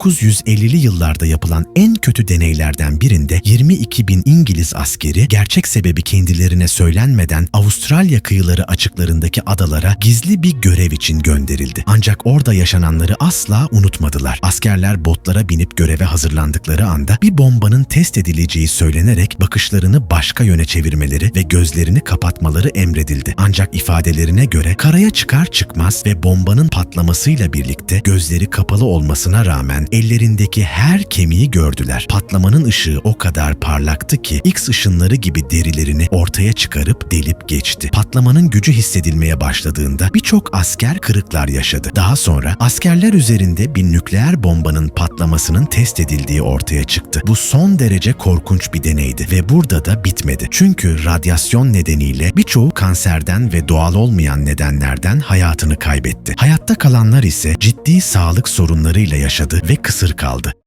1950'li yıllarda yapılan en kötü deneylerden birinde 22 bin İngiliz askeri gerçek sebebi kendilerine söylenmeden Avustralya kıyıları açıklarındaki adalara gizli bir görev için gönderildi. Ancak orada yaşananları asla unutmadılar. Askerler botlara binip göreve hazırlandıkları anda bir bombanın test edileceği söylenerek bakışlarını başka yöne çevirmeleri ve gözlerini kapatmaları emredildi. Ancak ifadelerine göre karaya çıkar çıkmaz ve bombanın patlamasıyla birlikte gözleri kapalı olmasına rağmen ellerindeki her kemiği gördüler. Patlamanın ışığı o kadar parlaktı ki X ışınları gibi derilerini ortaya çıkarıp delip geçti. Patlamanın gücü hissedilmeye başladığında birçok asker kırıklar yaşadı. Daha sonra askerler üzerinde bir nükleer bombanın patlamasının test edildiği ortaya çıktı. Bu son derece korkunç bir deneydi ve burada da bitmedi. Çünkü radyasyon nedeniyle birçoğu kanserden ve doğal olmayan nedenlerden hayatını kaybetti. Hayatta kalanlar ise ciddi sağlık sorunlarıyla yaşadı ve kısır kaldı.